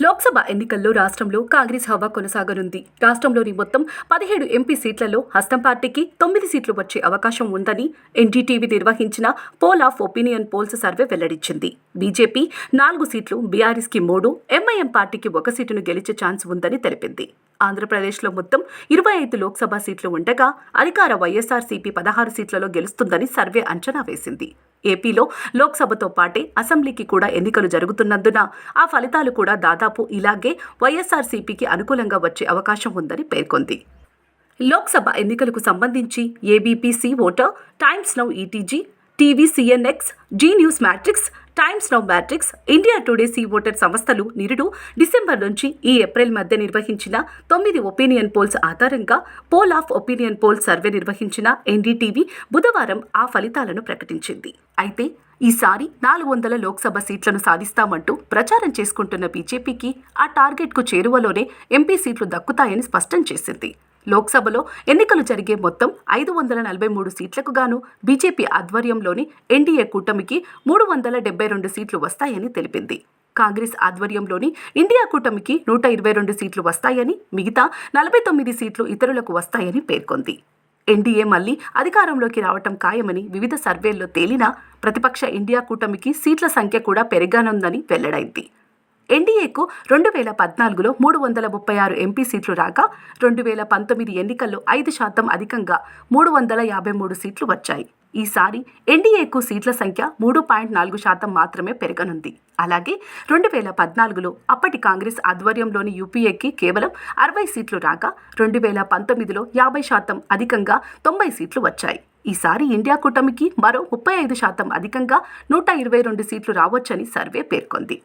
లోక్సభ ఎన్నికల్లో రాష్ట్రంలో కాంగ్రెస్ హవా కొనసాగనుంది. రాష్ట్రంలోని మొత్తం పదిహేడు ఎంపీ సీట్లలో హస్తం పార్టీకి తొమ్మిది సీట్లు వచ్చే అవకాశం ఉందని ఎన్డీటీవీ నిర్వహించిన poll of opinion polls survey వెల్లడించింది. బీజేపీ నాలుగు సీట్లు బీఆర్ఎస్కి మూడు ఎంఐఎం పార్టీకి ఒక సీటును గెలిచే ఛాన్స్ ఉందని తెలిపింది. ఆంధ్రప్రదేశ్లో మొత్తం ఇరవై ఐదు లోక్సభ సీట్లు ఉండగా అధికార వైఎస్ఆర్సీపీ పదహారు సీట్లలో గెలుస్తుందని సర్వే అంచనా వేసింది. ఏపీలో లోక్సభతో పాటే అసెంబ్లీకి కూడా ఎన్నికలు జరుగుతున్నందున ఆ ఫలితాలు కూడా దాదాపు ఇలాగే వైఎస్ఆర్సీపీకి అనుకూలంగా వచ్చే అవకాశం ఉందని పేర్కొంది. లోక్సభ ఎన్నికలకు సంబంధించి ABPC voter Times Now ETG TV CNX Zee News Matrix Times Now Matrix India Today C voter సంస్థలు నిరుడు డిసెంబర్ నుంచి ఈ ఏప్రిల్ మధ్య నిర్వహించిన తొమ్మిది ఒపీనియన్ పోల్స్ ఆధారంగా poll of opinion poll survey నిర్వహించిన ఎన్డీటీవీ బుధవారం ఆ ఫలితాలను ప్రకటించింది. అయితే ఈసారి నాలుగు వందల లోక్సభ సీట్లను సాధిస్తామంటూ ప్రచారం చేసుకుంటున్న బీజేపీకి ఆ టార్గెట్కు చేరువలోనే ఎంపీ సీట్లు దక్కుతాయని స్పష్టం చేసింది. లోక్సభలో ఎన్నికలు జరిగే మొత్తం ఐదు వందల నలభై మూడు సీట్లకు గాను బీజేపీ ఆధ్వర్యంలోని ఎన్డీఏ కూటమికి మూడు వందల డెబ్బై రెండు సీట్లు వస్తాయని తెలిపింది. కాంగ్రెస్ ఆధ్వర్యంలోని ఇండియా కూటమికి నూట ఇరవై రెండు సీట్లు వస్తాయని మిగతా నలభై తొమ్మిది సీట్లు ఇతరులకు వస్తాయని పేర్కొంది. ఎన్డీఏ మళ్ళీ అధికారంలోకి రావటం ఖాయమని వివిధ సర్వేల్లో తేలినా ప్రతిపక్ష ఇండియా కూటమికి సీట్ల సంఖ్య కూడా పెరగనుందని వెల్లడైంది. ఎన్డీఏకు రెండు వేల పద్నాలుగులో మూడు వందల ముప్పై ఆరు ఎంపీ సీట్లు రాగా రెండు వేల పంతొమ్మిది ఎన్నికల్లో ఐదు శాతం అధికంగా మూడు వందల యాభై మూడు సీట్లు వచ్చాయి. ఈసారి ఎన్డీఏకు సీట్ల సంఖ్య మూడు పాయింట్ నాలుగు శాతం మాత్రమే పెరగనుంది. అలాగే రెండు వేల పద్నాలుగులో అప్పటి కాంగ్రెస్ ఆధ్వర్యంలోని యూపీఏకి కేవలం అరవై సీట్లు రాగా రెండు వేల పంతొమ్మిదిలో యాభై శాతం అధికంగా తొంభై సీట్లు వచ్చాయి. ఈసారి ఇండియా కూటమికి మరో ముప్పై ఐదు శాతం అధికంగా నూట ఇరవై రెండు సీట్లు రావచ్చని సర్వే పేర్కొంది.